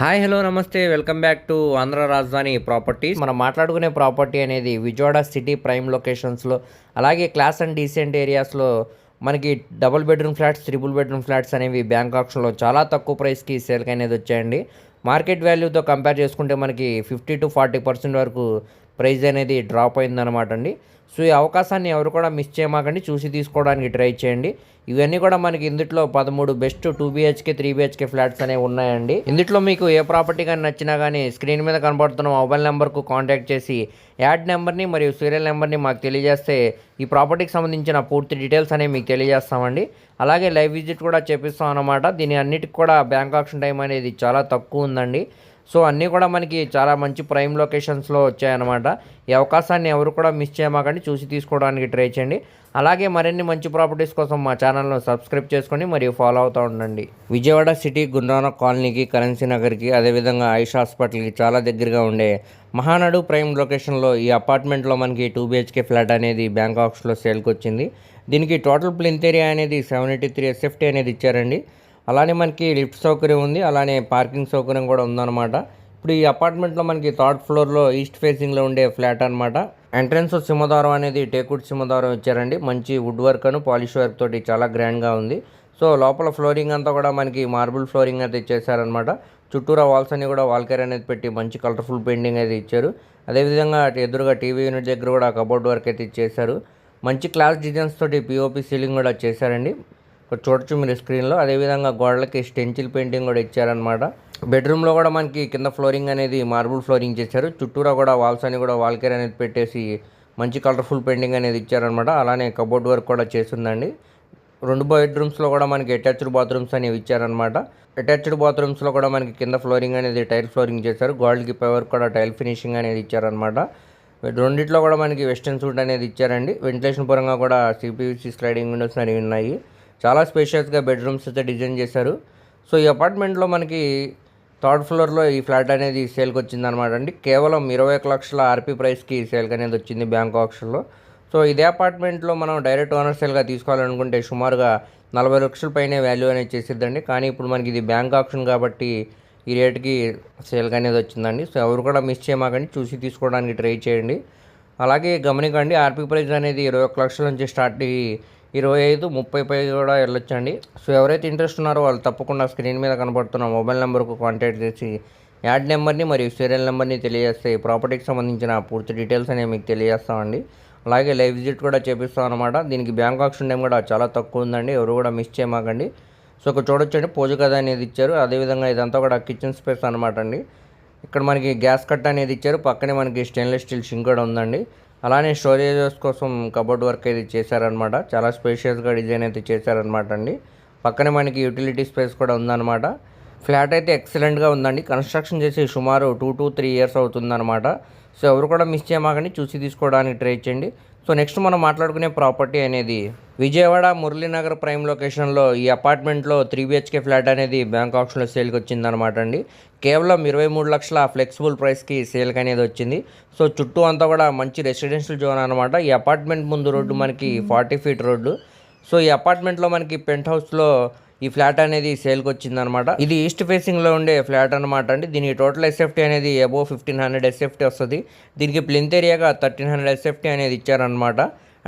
Hi hello నమస్తే. Welcome back to Andhra Rajadhani properties. మనం మాట్లాడుకునే ప్రాపర్టీ అనేది విజయవాడ సిటీ ప్రైమ్ లొకేషన్స్లో అలాగే క్లాస్ అండ్ డీసెంట్ ఏరియాస్లో మనకి double bedroom flats triple bedroom flats అనేవి బ్యాంక్ ఆప్షన్లో చాలా తక్కువ ప్రైస్కి సేల్కి అనేది వచ్చాయండి. మార్కెట్ వాల్యూతో కంపేర్ చేసుకుంటే మనకి ఫిఫ్టీ టు ఫార్టీ పర్సెంట్ వరకు ప్రైస్ అనేది డ్రాప్ అయిందనమాట అండి. సో ఈ అవకాశాన్ని ఎవరు కూడా మిస్ చేయమాకండి. చూసి తీసుకోవడానికి ట్రై చేయండి. ఇవన్నీ కూడా మనకి ఇందులో పదమూడు best two BHK three BHK flats అనేవి ఉన్నాయండి. ఇందులో మీకు ఏ ప్రాపర్టీ కానీ నచ్చినా కానీ స్క్రీన్ మీద కనబడుతున్న మొబైల్ నెంబర్కు కాంటాక్ట్ చేసి యాడ్ నెంబర్ని మరియు సీరియల్ నెంబర్ని మాకు తెలియజేస్తే ఈ ప్రాపర్టీకి సంబంధించిన పూర్తి డీటెయిల్స్ అనేవి మీకు తెలియజేస్తామండి. అలాగే లైవ్ విజిట్ కూడా చేపిస్తాం అన్నమాట దీని అన్నిటికి కూడా బ్యాంక్ ఆప్షన్ టైం అనేది చాలా తక్కువ ఉందండి. సో అన్నీ కూడా మనకి చాలా మంచి ప్రైమ్ లొకేషన్స్లో వచ్చాయన్నమాట. ఈ అవకాశాన్ని ఎవరు కూడా మిస్ చేయమాకండి చూసి తీసుకోవడానికి ట్రై చేయండి. అలాగే మరిన్ని మంచి ప్రాపర్టీస్ కోసం మా ఛానల్ను సబ్స్క్రైబ్ చేసుకొని మరియు ఫాలో అవుతూ ఉండండి. విజయవాడ సిటీ గుండ్రాన కాలనీకి కరెన్సీ నగర్కి అదేవిధంగా ఆయుష్ హాస్పిటల్కి చాలా దగ్గరగా ఉండే మహానాడు ప్రైమ్ లొకేషన్లో ఈ అపార్ట్మెంట్లో మనకి టూ బిహెచ్కే ఫ్లాట్ అనేది బ్యాంక్ ఆఫ్స్లో సేల్కి వచ్చింది దీనికి టోటల్ ప్లింత్ ఏరియా అనేది సెవెన్ ఎయిటీ త్రీ ఎస్ఎఫ్టీ అనేది ఇచ్చారండి. అలానే మనకి లిఫ్ట్ సౌకర్యం ఉంది అలానే పార్కింగ్ సౌకర్యం కూడా ఉందన్నమాట. ఇప్పుడు ఈ అపార్ట్మెంట్లో మనకి థర్డ్ ఫ్లోర్లో ఈస్ట్ ఫేసింగ్లో ఉండే ఫ్లాట్ అనమాట ఎంట్రన్స్ సింహదారం అనేది టేకుడ్ సింహదారం ఇచ్చారండి. మంచి వుడ్ వర్క్ అను పాలిష్ వర్క్ తోటి చాలా గ్రాండ్గా ఉంది. సో లోపల ఫ్లోరింగ్ అంతా కూడా మనకి మార్బుల్ ఫ్లోరింగ్ అయితే ఇచ్చేసారనమాట చుట్టూరా వాల్స్ అన్ని కూడా వాల్కేర్ అనేది పెట్టి మంచి కలర్ఫుల్ పెయింటింగ్ అయితే ఇచ్చారు. అదేవిధంగా ఎదురుగా టీవీ యూనిట్ దగ్గర కూడా కబోర్డ్ వర్క్ అయితే ఇచ్చేసారు మంచి క్లాస్ డిజైన్స్ తోటి పిఓపి సీలింగ్ కూడా చేశారండి. ఇక్కడ చూడొచ్చు మీరు స్క్రీన్లో అదేవిధంగా గోడలకి స్టెంచిల్ పెయింటింగ్ కూడా ఇచ్చారనమాట బెడ్రూమ్లో కూడా మనకి కింద ఫ్లోరింగ్ అనేది మార్బుల్ ఫ్లోరింగ్ చేశారు. చుట్టూరా కూడా వాల్స్ అని కూడా వాల్కేర్ అనేది పెట్టేసి మంచి కలర్ఫుల్ పెయింటింగ్ అనేది ఇచ్చారనమాట అలానే కబోర్డ్ వర్క్ కూడా చేసిందండి రెండు బెడ్రూమ్స్లో కూడా మనకి అటాచ్డ్ బాత్రూమ్స్ అనేవి ఇచ్చారనమాట అటాచ్డ్ బాత్రూమ్స్లో కూడా మనకి కింద ఫ్లోరింగ్ అనేది టైల్ ఫ్లోరింగ్ చేశారు. గోల్డ్కి పవర్ కూడా టైల్ ఫినిషింగ్ అనేది ఇచ్చారనమాట రెండిట్లో కూడా మనకి వెస్టర్న్ సూట్ అనేది ఇచ్చారండి. వెంటిలేషన్ పరంగా కూడా సిపివిసి స్లైడింగ్ విండోస్ అనేవి ఉన్నాయి. చాలా స్పేషియస్గా బెడ్రూమ్స్ అయితే డిజైన్ చేశారు. సో ఈ అపార్ట్మెంట్లో మనకి థర్డ్ ఫ్లోర్లో ఈ ఫ్లాట్ అనేది సేల్కి వచ్చిందనమాట అండి. కేవలం ఇరవై ఒక లక్షల ఆర్పీ ప్రైస్కి సేల్కి అనేది వచ్చింది బ్యాంక్ ఆప్షన్లో సో ఇదే అపార్ట్మెంట్లో మనం డైరెక్ట్ ఓనర్ సేల్గా తీసుకోవాలనుకుంటే సుమారుగా నలభై లక్షల పైనే వాల్యూ అనేది చేసిద్దండి. కానీ ఇప్పుడు మనకి ఇది బ్యాంక్ ఆప్షన్ కాబట్టి ఈ రేట్కి సేల్కి అనేది వచ్చిందండి. సో ఎవరు కూడా మిస్ చేయమాకండి. చూసి తీసుకోవడానికి ట్రై చేయండి. అలాగే గమనికండి ఆర్పీ ప్రైస్ అనేది ఇరవై ఒక లక్షల నుంచి స్టార్ట్ అయ్యి ఇరవై ఐదు ముప్పై పై కూడా వెళ్ళొచ్చండి. సో ఎవరైతే ఇంట్రెస్ట్ ఉన్నారో వాళ్ళు తప్పకుండా స్క్రీన్ మీద కనబడుతున్న మొబైల్ నెంబర్కు కాంటాక్ట్ చేసి యాడ్ నెంబర్ని మరియు సీరియల్ నెంబర్ని తెలియజేస్తే ప్రాపర్టీకి సంబంధించిన పూర్తి డీటెయిల్స్ అనేవి మీకు తెలియజేస్తామండి. అలాగే లైవ్ విజిట్ కూడా చేపిస్తాం అనమాట దీనికి బ్యాంక్ ఆప్షన్ టైం కూడా చాలా తక్కువ ఉందండి. ఎవరు కూడా మిస్ చేయమాకండి. సో ఇక్కడ చూడొచ్చండి. పూజ గది అనేది ఇచ్చారు. అదేవిధంగా ఇదంతా కూడా కిచెన్ స్పేస్ అనమాట అండి. ఇక్కడ మనకి గ్యాస్ కట్ అనేది ఇచ్చారు. పక్కనే మనకి స్టెయిన్లెస్ స్టీల్ షింక్ కూడా ఉందండి. అలానే స్టోరేజెస్ కోసం కబోర్డ్ వర్క్ అయితే చేశారనమాట చాలా స్పేషియస్గా డిజైన్ అయితే చేశారనమాట అండి. పక్కనే మనకి యూటిలిటీ స్పేస్ కూడా ఉందన్నమాట. ఫ్లాట్ అయితే ఎక్సలెంట్గా ఉందండి. కన్స్ట్రక్షన్ చేసి సుమారు టూ టు త్రీ ఇయర్స్ అవుతుందన్నమాట. సో ఎవరు కూడా మిస్ చేయమాకండి. చూసి తీసుకోవడానికి ట్రై చేయండి. సో నెక్స్ట్ మనం మాట్లాడుకునే ప్రాపర్టీ అనేది విజయవాడ మురళీనగర్ ప్రైమ్ లొకేషన్లో ఈ అపార్ట్మెంట్లో త్రీ బిహెచ్కే ఫ్లాట్ అనేది బ్యాంక్ ఆప్షన్లో సేల్కి వచ్చిందనమాట అండి. కేవలం ఇరవై మూడు లక్షల ఫ్లెక్సిబుల్ ప్రైస్కి సేల్కి అనేది వచ్చింది. సో చుట్టూ అంతా కూడా మంచి రెసిడెన్షియల్ జోన్ అనమాట ఈ అపార్ట్మెంట్ ముందు రోడ్డు మనకి ఫార్టీ ఫీట్ రోడ్డు. సో ఈ అపార్ట్మెంట్లో మనకి పెంట్ హౌస్లో ఈ ఫ్లాట్ అనేది సేల్కి వచ్చిందనమాట. ఇది ఈస్ట్ ఫేసింగ్లో ఉండే ఫ్లాట్ అనమాట అండి. దీనికి టోటల్ ఎస్ఎఫ్టీ అనేది అబోవ్ ఫిఫ్టీన్ హండ్రెడ్ ఎస్ఎఫ్టీ వస్తుంది. దీనికి ప్లింత్ ఏరియాగా థర్టీన్ హండ్రెడ్ ఎస్ఎఫ్టీ అనేది ఇచ్చారనమాట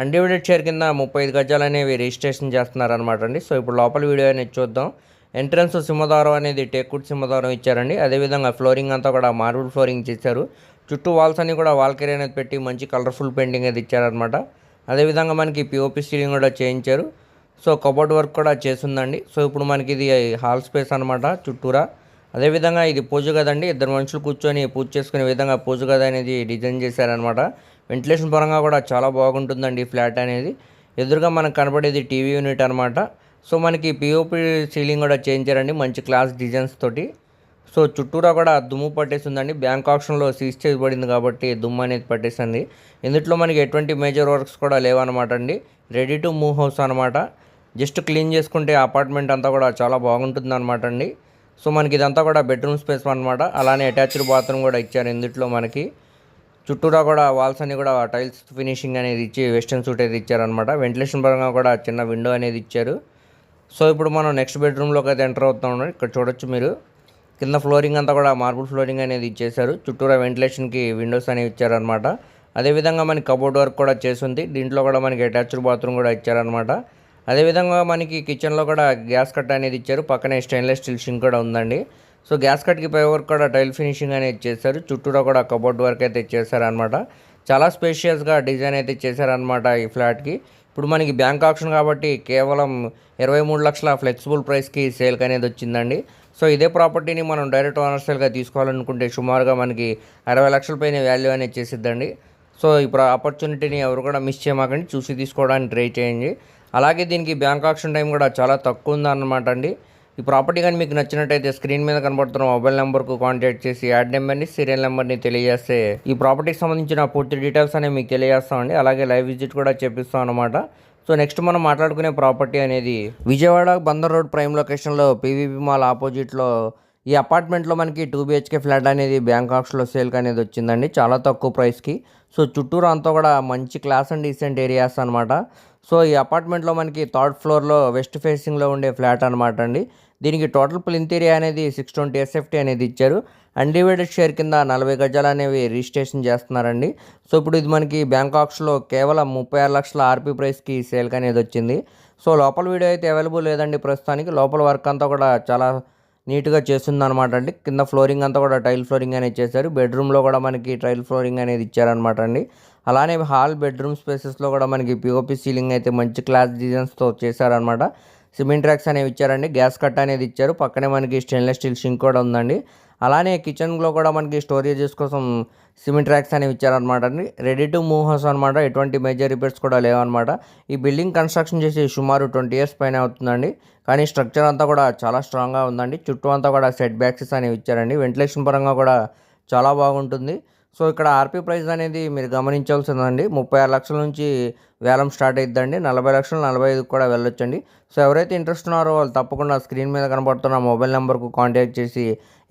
అన్డివిడెడ్ షేర్ కింద ముప్పై ఐదు గజాలు అనేవి రిజిస్ట్రేషన్ చేస్తున్నారనమాట అండి. సో ఇప్పుడు లోపల వీడియో అనేది చూద్దాం. ఎంట్రన్స్ సింహద్వారం అనేది టేకుడ్ సింహద్వారం ఇచ్చారండి. అదేవిధంగా ఫ్లోరింగ్ అంతా కూడా మార్బుల్ ఫ్లోరింగ్ చేశారు. చుట్టూ వాల్స్ అన్ని కూడా వాల్కెరీ అనేది పెట్టి మంచి కలర్ఫుల్ పెయింటింగ్ అది ఇచ్చారనమాట అదేవిధంగా మనకి పిఓపి సీలింగ్ కూడా చేయించారు. సో కబోర్డ్ వర్క్ కూడా చేసిందండి సో ఇప్పుడు మనకి ఇది హాల్ స్పేస్ అనమాట చుట్టూరా. అదేవిధంగా ఇది పూజ కదండి. ఇద్దరు మనుషులు కూర్చొని పూజ చేసుకునే విధంగా పూజ గది అనేది డిజైన్ చేశారనమాట వెంటిలేషన్ పరంగా కూడా చాలా బాగుంటుందండి ఫ్లాట్ అనేది. ఎదురుగా మనకు కనబడేది టీవీ యూనిట్ అనమాట సో మనకి పిఓపి సీలింగ్ కూడా చేయించారండి మంచి క్లాస్ డిజైన్స్ తోటి. సో చుట్టూరా కూడా దుమ్ము పట్టేసిందండి బ్యాంక్ ఆప్షన్లో సీజ్ చేయబడింది కాబట్టి దుమ్ము అనేది పట్టేసింది. ఇందులో మనకి ఎటువంటి మేజర్ వర్క్స్ కూడా లేవన్నమాట అండి. రెడీ టు మూవ్ హౌస్ అనమాట జస్ట్ క్లీన్ చేసుకుంటే అపార్ట్మెంట్ అంతా కూడా చాలా బాగుంటుంది అనమాట అండి. సో మనకి ఇదంతా కూడా బెడ్రూమ్ స్పేస్ అనమాట అలానే అటాచ్డ్ బాత్రూమ్ కూడా ఇచ్చారు ఇందులో మనకి. చుట్టూరా కూడా వాల్స్ అన్ని కూడా టైల్స్ ఫినిషింగ్ అనేది ఇచ్చి వెస్టర్న్ సూట్ అయితే ఇచ్చారనమాట వెంటిలేషన్ పరంగా కూడా చిన్న విండో అనేది ఇచ్చారు. సో ఇప్పుడు మనం నెక్స్ట్ బెడ్రూమ్లోకి అయితే ఎంటర్ అవుతాం ఇక్కడ చూడొచ్చు మీరు. కింద ఫ్లోరింగ్ అంతా కూడా మార్బుల్ ఫ్లోరింగ్ అనేది ఇచ్చేసారు చుట్టూరా వెంటిలేషన్కి విండోస్ అనేవి ఇచ్చారనమాట అదేవిధంగా మనకి కబోర్డ్ వర్క్ కూడా చేసింది దీంట్లో కూడా మనకి అటాచ్డ్ బాత్రూమ్ కూడా ఇచ్చారనమాట అదేవిధంగా మనకి కిచెన్లో కూడా గ్యాస్ కట్ అనేది ఇచ్చారు. పక్కనే స్టెయిన్లెస్ స్టీల్ షింక్ కూడా ఉందండి. సో గ్యాస్ కట్కి పై వర్క్ కూడా టైల్ ఫినిషింగ్ అనేది చేశారు. చుట్టూరా కూడా కబోర్డ్ వర్క్ అయితే చేశారనమాట చాలా స్పేషియస్గా డిజైన్ అయితే చేశారనమాట ఈ ఫ్లాట్కి. ఇప్పుడు మనకి బ్యాంక్ ఆప్షన్ కాబట్టి కేవలం ఇరవై మూడు లక్షల ఫ్లెక్సిబుల్ ప్రైస్కి సేల్కి అనేది వచ్చిందండి. సో ఇదే ప్రాపర్టీని మనం డైరెక్ట్ ఓనర్ సేల్గా తీసుకోవాలనుకుంటే సుమారుగా మనకి అరవై లక్షల పైన వాల్యూ అనేది చేసిద్దండి. సో ఇప్పుడు ఆపర్చునిటీని ఎవరు కూడా మిస్ చేయమాకండి. చూసి తీసుకోవడానికి ట్రై చేయండి. అలాగే దీనికి బ్యాంక్ ఆప్షన్ టైం కూడా చాలా తక్కువ ఉందన్నమాట అండి. ఈ ప్రాపర్టీ కానీ మీకు నచ్చినట్టయితే స్క్రీన్ మీద కనబడుతున్న మొబైల్ నెంబర్కు కాంటాక్ట్ చేసి యాడ్ నెంబర్ని సీరియల్ నెంబర్ని తెలియజేస్తే ఈ ప్రాపర్టీకి సంబంధించిన పూర్తి డీటెయిల్స్ అనేవి మీకు తెలియజేస్తామండి అలాగే లైవ్ విజిట్ కూడా చేపిస్తాం అనమాట సో నెక్స్ట్ మనం మాట్లాడుకునే ప్రాపర్టీ అనేది విజయవాడ బందర్ రోడ్ ప్రైమ్ లొకేషన్లో పీవీపీ మాల్ ఆపోజిట్లో ఈ అపార్ట్మెంట్లో మనకి టూ బిహెచ్కే ఫ్లాట్ అనేది బ్యాంకాక్స్లో సేల్కి అనేది వచ్చిందండి. చాలా తక్కువ ప్రైస్కి. సో చుట్టూరు అంతా కూడా మంచి క్లాస్ అండ్ డీసెంట్ ఏరియాస్ అనమాట సో ఈ అపార్ట్మెంట్లో మనకి థర్డ్ ఫ్లోర్లో వెస్ట్ ఫేసింగ్లో ఉండే ఫ్లాట్ అనమాట అండి. దీనికి టోటల్ ప్లింత్ ఏరియా అనేది సిక్స్ ట్వంటీ ఎస్ఎఫ్టీ అనేది ఇచ్చారు. అన్డివైడెడ్ షేర్ కింద నలభై గజాలు అనేవి రిజిస్ట్రేషన్ చేస్తున్నారండి. సో ఇప్పుడు ఇది మనకి బ్యాంకాక్స్లో కేవలం ముప్పై ఆరు లక్షల ఆర్పీ ప్రైస్కి సేల్కి అనేది వచ్చింది. సో లోపల వీడియో అయితే అవైలబుల్ లేదండి ప్రస్తుతానికి. లోపల వర్క్ అంతా కూడా చాలా నీట్గా చేస్తుంది అనమాట అండి. కింద ఫ్లోరింగ్ అంతా కూడా టైల్ ఫ్లోరింగ్ అనేది చేశారు. బెడ్రూమ్లో కూడా మనకి టైల్ ఫ్లోరింగ్ అనేది ఇచ్చారనమాట అండి. అలానే హాల్ బెడ్రూమ్ స్పేసెస్లో కూడా మనకి పిఓపి సీలింగ్ అయితే మంచి క్లాస్ డిజైన్స్తో చేశారనమాట సిమెంట్ ర్యాక్స్ అనేవి ఇచ్చారండి. గ్యాస్ కట్ అనేది ఇచ్చారు. పక్కనే మనకి స్టెయిన్లెస్ స్టీల్ షింక్ కూడా ఉందండి. అలానే కిచెన్లో కూడా మనకి స్టోరేజెస్ కోసం సిమెంట్ ర్యాక్స్ అనేవి ఇచ్చారనమాట అండి. రెడీ టు మూవ్ హౌస్ అనమాట ఎటువంటి మేజర్ రిపేర్స్ కూడా లేవన్నమాట. ఈ బిల్డింగ్ కన్స్ట్రక్షన్ చేసి సుమారు ట్వంటీ ఇయర్స్ పైన అవుతుందండి. కానీ స్ట్రక్చర్ అంతా కూడా చాలా స్ట్రాంగ్గా ఉందండి. చుట్టూ అంతా కూడా సెట్ బ్యాక్సెస్ అనేవి ఇచ్చారండి. వెంటిలేషన్ పరంగా కూడా చాలా బాగుంటుంది. సో ఇక్కడ ఆర్పీ ప్రైస్ అనేది మీరు గమనించాల్సిందండి. ముప్పై ఆరు లక్షల నుంచి వేలం స్టార్ట్ అయిద్దండి. నలభై లక్షలు నలభై ఐదు కూడా వెళ్ళొచ్చండి. సో ఎవరైతే ఇంట్రెస్ట్ ఉన్నారో వాళ్ళు తప్పకుండా స్క్రీన్ మీద కనబడుతున్న మొబైల్ నెంబర్కు కాంటాక్ట్ చేసి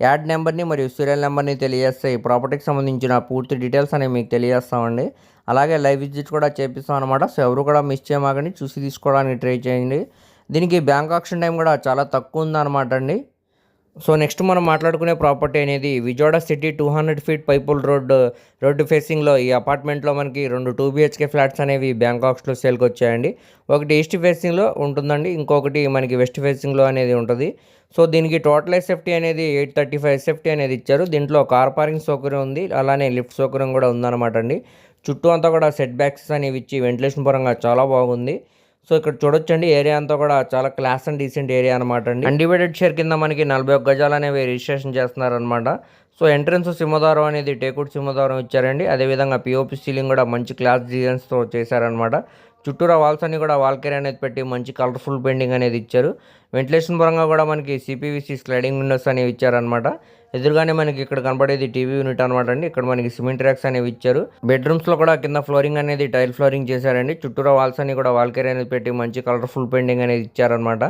యాడ్ నెంబర్ని మరియు సీరియల్ నెంబర్ని తెలియజేస్తే ఈ ప్రాపర్టీకి సంబంధించిన పూర్తి డీటెయిల్స్ అనేవి మీకు తెలియజేస్తామండి. అలాగే లైవ్ విజిట్ కూడా చేపిస్తాం అనమాట సో ఎవరు కూడా మిస్ చేయమాకండి. చూసి తీసుకోవడానికి ట్రై చేయండి. దీనికి బ్యాంక్ ఆప్షన్ టైం కూడా చాలా తక్కువ ఉందన్నమాట అండి. సో నెక్స్ట్ మనం మాట్లాడుకునే ప్రాపర్టీ అనేది Vijayawada city two hundred feet పైపుల్ road road ఫేసింగ్లో ఈ అపార్ట్మెంట్లో మనకి రెండు టూ బిహెచ్కే ఫ్లాట్స్ అనేవి బ్యాంకాక్స్లో సేల్కి వచ్చాయండి. ఒకటి ఈస్ట్ ఫేసింగ్లో ఉంటుందండి ఇంకొకటి మనకి వెస్ట్ ఫేసింగ్లో అనేది ఉంటుంది. సో దీనికి టోటల్ ఎస్ఎఫ్టీ అనేది ఎయిట్ థర్టీ ఫైవ్ ఎస్ఎఫ్టీ అనేది ఇచ్చారు. దీంట్లో కార్ పార్కింగ్ సౌకర్యం ఉంది అలానే లిఫ్ట్ సౌకర్యం కూడా ఉందన్నమాట అండి. చుట్టూ అంతా కూడా సెట్ బ్యాక్స్ అనేవి ఇచ్చి వెంటిలేషన్ పరంగా చాలా బాగుంది. సో ఇక్కడ చూడొచ్చండి ఏరియా అంతా కూడా చాలా క్లాస్ అండ్ డీసెంట్ ఏరియా అనమాట అండి. అన్డివైడెడ్ షేర్ కింద మనకి నలభై ఒక్క గజాలు అనేవి రిజిస్ట్రేషన్ చేస్తున్నారనమాట సో ఎంట్రన్స్ సింహద్వారం అనేది టేకుడ్ సింహద్వారం ఇచ్చారండి. అదేవిధంగా పిఓపి సీలింగ్ కూడా మంచి క్లాస్ డిజైన్స్తో చేశారనమాట చుట్టూరా వాల్స్ అన్ని కూడా వాల్కెరీ అనేది పెట్టి మంచి కలర్ఫుల్ పెయింటింగ్ అనేది ఇచ్చారు. వెంటిలేషన్ పరంగా కూడా మనకి సిపివిసి స్లైడింగ్ విండోస్ అనేవి ఇచ్చారనమాట ఎదురుగానే మనకి ఇక్కడ కనబడేది టీవీ యూనిట్ అనమాట అండి. ఇక్కడ మనకి సిమెంట్ ర్యాక్స్ అనేవి ఇచ్చారు. బెడ్రూమ్స్లో కూడా కింద ఫ్లోరింగ్ అనేది టైల్ ఫ్లోరింగ్ చేశారండి. చుట్టూరా వాల్స్ అన్ని కూడా వాల్కేర్ అనేది పెట్టి మంచి కలర్ఫుల్ పెయింటింగ్ అనేది ఇచ్చారనమాట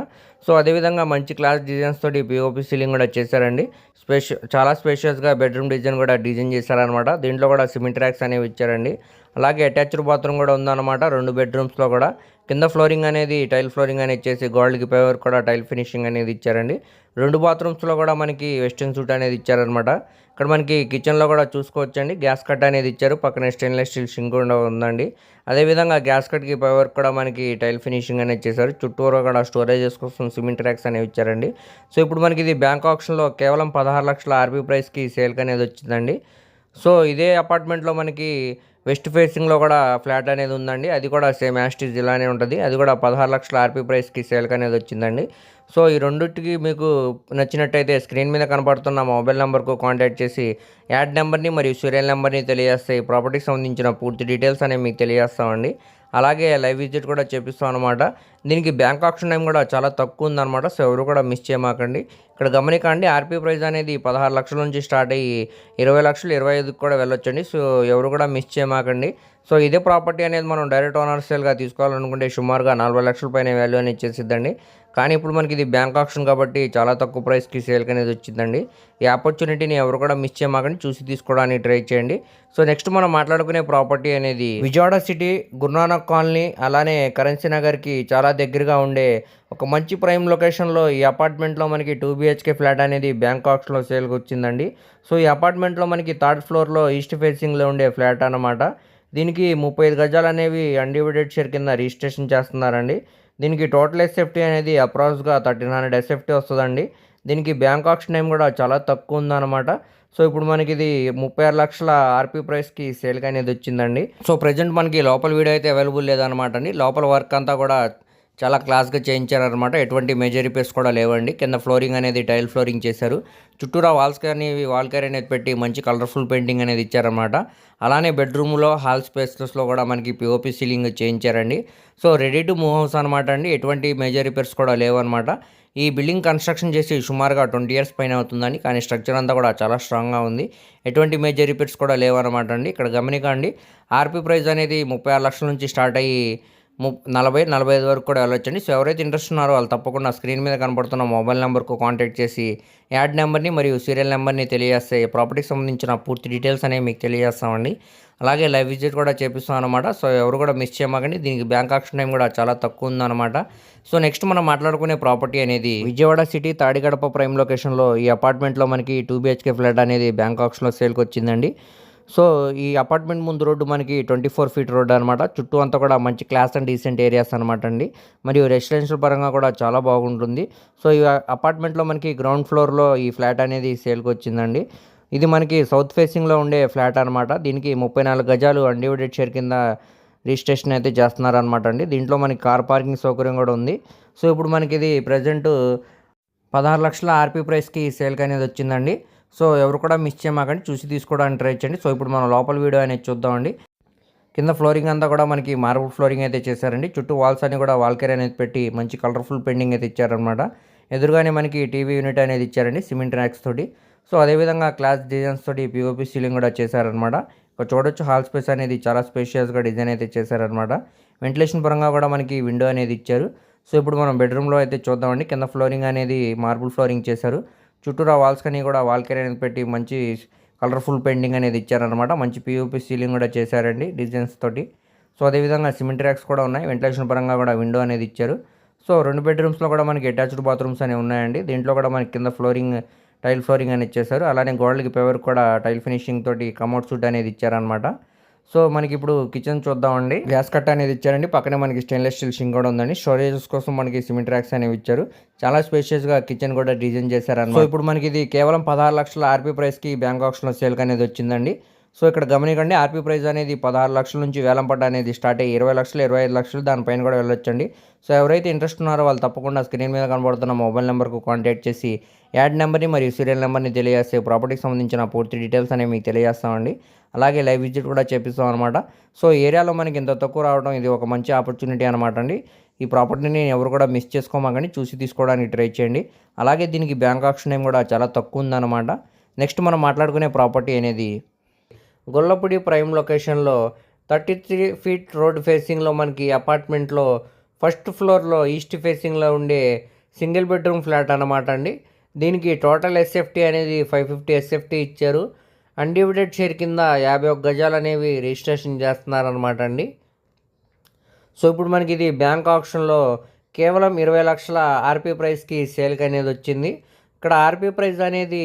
సో అదేవిధంగా మంచి క్లాస్ డిజైన్స్ తోటి పిఓపి సీలింగ్ కూడా చేశారండి. స్పెషల్ చాలా స్పేషియస్గా బెడ్రూమ్ డిజైన్ కూడా డిజైన్ చేశారనమాట దీంట్లో కూడా సిమెంట్ ర్యాక్స్ అనేవి ఇచ్చారండి. అలాగే అటాచ్డ్ బాత్రూమ్ కూడా ఉందన్నమాట. రెండు బెడ్రూమ్స్లో కూడా. కింద ఫ్లోరింగ్ అనేది టైల్ ఫ్లోరింగ్ అనేది ఇచ్చేసి గోల్డ్కి పేవర్ కూడా టైల్ ఫినిషింగ్ అనేది ఇచ్చారండి. రెండు బాత్రూమ్స్లో కూడా మనకి వెస్టర్న్ సూట్ అనేది ఇచ్చారనమాట ఇక్కడ మనకి కిచెన్లో కూడా చూసుకోవచ్చండి. గ్యాస్ కట్ అనేది ఇచ్చారు. పక్కన స్టెయిన్లెస్ స్టీల్ షింక్ కూడా ఉందండి. అదేవిధంగా గ్యాస్ కట్కి పవర్ కూడా మనకి టైల్ ఫినిషింగ్ అనేది చేశారు. చుట్టూరు కూడా స్టోరేజెస్ కోసం సిమెంట్ ర్యాక్స్ అనేవి ఇచ్చారండి. సో ఇప్పుడు మనకి ఇది బ్యాంక్ ఆప్షన్లో కేవలం పదహారు లక్షల ఆర్బీ ప్రైస్కి సేల్కి అనేది వచ్చిందండి. సో ఇదే అపార్ట్మెంట్లో మనకి వెస్ట్ ఫేసింగ్లో కూడా ఫ్లాట్ అనేది ఉందండి. అది కూడా సేమ్ యాస్టిజ్ ఇలానే ఉంటుంది. అది కూడా పదహారు లక్షల ఆర్పీ ప్రైస్కి సేల్కి అనేది వచ్చిందండి. సో ఈ రెండింటికి మీకు నచ్చినట్టయితే స్క్రీన్ మీద కనపడుతున్న మొబైల్ నెంబర్కు కాంటాక్ట్ చేసి యాడ్ నెంబర్ని మరియు సీరియల్ నెంబర్ని తెలియజేస్తే ఈ ప్రాపర్టీకి సంబంధించిన పూర్తి డీటెయిల్స్ అనేవి మీకు తెలియజేస్తామండి. అలాగే లైవ్ విజిట్ కూడా చేపిస్తాం అనమాట దీనికి బ్యాంక్ ఆప్షన్ టైం కూడా చాలా తక్కువ ఉందన్నమాట. సో ఎవరు కూడా మిస్ చేయమాకండి. ఇక్కడ గమనికండి ఆర్పీ ప్రైజ్ అనేది పదహారు లక్షల నుంచి స్టార్ట్ అయ్యి ఇరవై లక్షలు ఇరవై ఐదుకి కూడా వెళ్ళొచ్చండి. సో ఎవరు కూడా మిస్ చేయమాకండి. సో ఇదే ప్రాపర్టీ అనేది మనం డైరెక్ట్ ఓనర్ సేల్గా తీసుకోవాలనుకుంటే సుమారుగా నలభై లక్షల పైన వాల్యూ అని ఇచ్చేసిద్దండి. కానీ ఇప్పుడు మనకి ఇది బ్యాంక్ ఆప్షన్ కాబట్టి చాలా తక్కువ ప్రైస్కి సేల్కి అనేది వచ్చిందండి. ఈ ఆపర్చునిటీని ఎవరు కూడా మిస్ చేయమాకండి చూసి తీసుకోవడానికి ట్రై చేయండి. సో నెక్స్ట్ మనం మాట్లాడుకునే ప్రాపర్టీ అనేది విజయవాడ సిటీ గురునానక్ కాలనీ అలానే కరెన్సీ నగర్కి చాలా దగ్గరగా ఉండే ఒక మంచి ప్రైమ్ లొకేషన్లో ఈ అపార్ట్మెంట్లో మనకి టూ బిహెచ్కే ఫ్లాట్ అనేది బ్యాంక్ ఆప్షన్లో సేల్కి వచ్చిందండి. సో ఈ అపార్ట్మెంట్లో మనకి థర్డ్ ఫ్లోర్లో ఈస్ట్ ఫేసింగ్లో ఉండే ఫ్లాట్ అన్నమాట. దీనికి ముప్పై ఐదు గజాలు అనేవి అన్డివిడెడ్ షేర్ కింద రిజిస్ట్రేషన్ చేస్తున్నారండి. దీనికి టోటల్ ఎస్ఎఫ్టీ అనేది అప్రాక్స్గా థర్టీన్ హండ్రెడ్ ఎస్ఎఫ్టీ వస్తుందండి. దీనికి బ్యాంక్ ఆప్షన్ టైం కూడా చాలా తక్కువ ఉందన్నమాట. సో ఇప్పుడు మనకి ఇది ముప్పై ఆరు లక్షల ఆర్పీ ప్రైస్కి సేల్కి అనేది వచ్చిందండి. సో ప్రజెంట్ మనకి లోపల వీడియో అయితే అవైలబుల్ లేదనమాట అండి. లోపల వర్క్ అంతా కూడా చాలా క్లాస్గా చేయించారనమాట ఎటువంటి మేజర్ రిపేర్స్ కూడా లేవండి. కింద ఫ్లోరింగ్ అనేది టైల్ ఫ్లోరింగ్ చేశారు. చుట్టూరా వాల్స్ కానీ వాల్ కేర్ అనేది పెట్టి మంచి కలర్ఫుల్ పెయింటింగ్ అనేది ఇచ్చారనమాట అలానే బెడ్రూమ్లో హాల్ స్పేసెస్లో కూడా మనకి POP ceiling చేయించారండి. So ready to move house అనమాట అండి. ఎటువంటి మేజర్ రిపేర్స్ కూడా లేవన్నమాట. ఈ బిల్డింగ్ కన్స్ట్రక్షన్ చేసి సుమారుగా ట్వంటీ ఇయర్స్ పైన అవుతుందని కానీ స్ట్రక్చర్ అంతా కూడా చాలా స్ట్రాంగ్గా ఉంది. ఎటువంటి మేజర్ రిపేర్స్ కూడా లేవన్నమాట అండి. ఇక్కడ గమనికండి. ఆర్పీ ప్రైస్ అనేది ముప్పై ఆరు లక్షల నుంచి స్టార్ట్ అయ్యి ము నలభై నలభై ఐదు వరకు కూడా వెళ్ళొచ్చండి. సో ఎవరైతే ఇంట్రెస్ట్ ఉన్నారో వాళ్ళు తప్పకుండా స్క్రీన్ మీద కనపడుతున్న మొబైల్ నెంబర్కు కాంటాక్ట్ చేసి యాడ్ నెంబర్ని మరియు సీరియల్ నెంబర్ని తెలియజేస్తే ప్రాపర్టీకి సంబంధించిన పూర్తి డీటెయిల్స్ అనేవి మీకు తెలియజేస్తామండి. అలాగే లైవ్ విజిట్ కూడా చేపిస్తాం అనమాట సో ఎవరు కూడా మిస్ చేయమాకండి. దీనికి బ్యాంక్ ఆక్షన్ టైం కూడా చాలా తక్కువ ఉందన్నమాట. సో నెక్స్ట్ మనం మాట్లాడుకునే ప్రాపర్టీ అనేది విజయవాడ సిటీ తాడిగడప ప్రైమ్ లొకేషన్లో ఈ అపార్ట్మెంట్లో మనకి టూ బిహెచ్కే ఫ్లాట్ అనేది బ్యాంక్ ఆక్షన్లో సేల్కి వచ్చిందండి సో ఈ అపార్ట్మెంట్ ముందు రోడ్డు మనకి ట్వంటీ ఫోర్ ఫీట్ రోడ్ అనమాట చుట్టూ అంతా కూడా మంచి క్లాస్ అండ్ డీసెంట్ ఏరియాస్ అనమాట అండి. మరియు రెసిడెన్షియల్ పరంగా కూడా చాలా బాగుంటుంది. సో ఈ అపార్ట్మెంట్లో మనకి గ్రౌండ్ ఫ్లోర్లో ఈ ఫ్లాట్ అనేది సేల్కి వచ్చిందండి. ఇది మనకి సౌత్ ఫేసింగ్లో ఉండే ఫ్లాట్ అనమాట దీనికి ముప్పై నాలుగు గజాలు అన్డివైడెడ్ షేర్ కింద రిజిస్ట్రేషన్ అయితే చేస్తున్నారనమాట అండి. దీంట్లో మనకి కార్ పార్కింగ్ సౌకర్యం కూడా ఉంది. సో ఇప్పుడు మనకి ఇది ప్రజెంట్ పదహారు లక్షల ఆర్పీ ప్రైస్కి సేల్కి అనేది వచ్చిందండి. సో ఎవరు కూడా మిస్ చేయమాకండి. చూసి తీసుకోవడానికి ట్రై చేయండి. సో ఇప్పుడు మనం లోపల వీడియో అనేది చూద్దామండి. కింద ఫ్లోరింగ్ అంతా కూడా మనకి మార్బుల్ ఫ్లోరింగ్ అయితే చేశారండి. చుట్టూ వాల్స్ అన్ని కూడా వాల్కేర్ అనేది పెట్టి మంచి కలర్ఫుల్ పెయింటింగ్ అయితే ఇచ్చారనమాట ఎదురుగానే మనకి టీవీ యూనిట్ అనేది ఇచ్చారండి సిమెంట్ ర్యాక్స్ తోటి. సో అదేవిధంగా క్లాస్ డిజైన్స్ తోటి పిఓపి సీలింగ్ కూడా చేశారనమాట ఇక్కడ చూడొచ్చు హాల్ స్పేస్ అనేది చాలా స్పేషియస్గా డిజైన్ అయితే చేశారనమాట వెంటిలేషన్ పరంగా కూడా మనకి విండో అనేది ఇచ్చారు. సో ఇప్పుడు మనం బెడ్రూమ్లో అయితే చూద్దామండి. కింద ఫ్లోరింగ్ అనేది మార్బుల్ ఫ్లోరింగ్ చేశారు. చుట్టూరా వాల్స్ కానీ కూడా వాల్ అనేది పెట్టి మంచి కలర్ఫుల్ పెయింటింగ్ అనేది ఇచ్చారనమాట మంచి పియూపీ సీలింగ్ కూడా చేశారండి డిజైన్స్ తోటి. సో అదేవిధంగా సిమెంట్ ర్యాక్స్ కూడా ఉన్నాయి. వెంటిలేషన్ పరంగా కూడా విండో అనేది ఇచ్చారు. సో రెండు బెడ్రూమ్స్లో కూడా మనకి అటాచ్డ్ బాత్రూమ్స్ అనేవి ఉన్నాయండి. దీంట్లో కూడా మనకి కింద ఫ్లోరింగ్ టైల్ ఫ్లోరింగ్ అనేది ఇచ్చేసారు అలానే గోడలకి పేవర్ కూడా టైల్ ఫినిషింగ్ తోటి కమౌట్ సూట్ అనేది ఇచ్చారనమాట సో మనకి ఇప్పుడు కిచెన్ చూద్దామండి. గ్యాస్ కట్ అనేది ఇచ్చారండి. పక్కనే మనకి స్టెయిన్లెస్ స్టీల్ షింగ్ కూడా ఉందండి. స్టోరేజెస్ కోసం మనకి సిమెంట్ ర్యాక్స్ అనేవి ఇచ్చారు. చాలా స్పేషియస్గా కిచెన్ కూడా డిజైన్ చేశారన్నమాట. సో ఇప్పుడు మనకి ఇది కేవలం పదహారు లక్షల ఆర్పీ ప్రైస్కి బ్యాంక్ ఆప్షన్లో సేల్ అనేది వచ్చిందండి. సో ఇక్కడ గమనికండి ఆర్పీ ప్రైస్ అనేది పదహారు లక్షల నుంచి వేలం పడ్డ అనేది స్టార్ట్ అయ్యి ఇరవై లక్షలు ఇరవై ఐదు లక్షలు దానిపైన కూడా వెళ్ళొచ్చండి. సో ఎవరైతే ఇంట్రెస్ట్ ఉన్నారో వాళ్ళు తప్పకుండా స్క్రీన్ మీద కనబడుతున్న మొబైల్ నెంబర్కు కాంటాక్ట్ చేసి యాడ్ నెంబర్ని మరియు సీరియల్ నెంబర్ని తెలియజేస్తే ప్రాపర్టీకి సంబంధించిన పూర్తి డీటెయిల్స్ అనేవి మీకు తెలియజేస్తామండి. అలాగే లైవ్ విజిట్ కూడా చేపిస్తాం అనమాట సో ఏరియాలో మనకి ఇంత తక్కువ రావడం ఇది ఒక మంచి ఆపర్చునిటీ అనమాట అండి. ఈ ప్రాపర్టీని ఎవరు కూడా మిస్ చేసుకోమాకండి చూసి తీసుకోవడానికి ట్రై చేయండి. అలాగే దీనికి బ్యాంక్ ఆప్షన్ ఏం కూడా చాలా తక్కువ ఉందన్నమాట. నెక్స్ట్ మనం మాట్లాడుకునే ప్రాపర్టీ అనేది గొల్లపూడి ప్రైమ్ లొకేషన్లో థర్టీ త్రీ ఫీట్ రోడ్ ఫేసింగ్లో మనకి అపార్ట్మెంట్లో ఫస్ట్ ఫ్లోర్లో ఈస్ట్ ఫేసింగ్లో ఉండే సింగిల్ బెడ్రూమ్ ఫ్లాట్ అనమాట అండి. దీనికి టోటల్ ఎస్ఎఫ్టీ అనేది ఫైవ్ ఫిఫ్టీ ఎస్ఎఫ్టీ ఇచ్చారు. అన్డివిడెడ్ షేర్ కింద యాభై ఒక్క గజాలు అనేవి రిజిస్ట్రేషన్ చేస్తున్నారనమాట అండి. సో ఇప్పుడు మనకి ఇది బ్యాంక్ ఆప్షన్లో కేవలం ఇరవై లక్షల ఆర్పీ ప్రైస్కి సేల్కి అనేది వచ్చింది. ఇక్కడ ఆర్పీ ప్రైస్ అనేది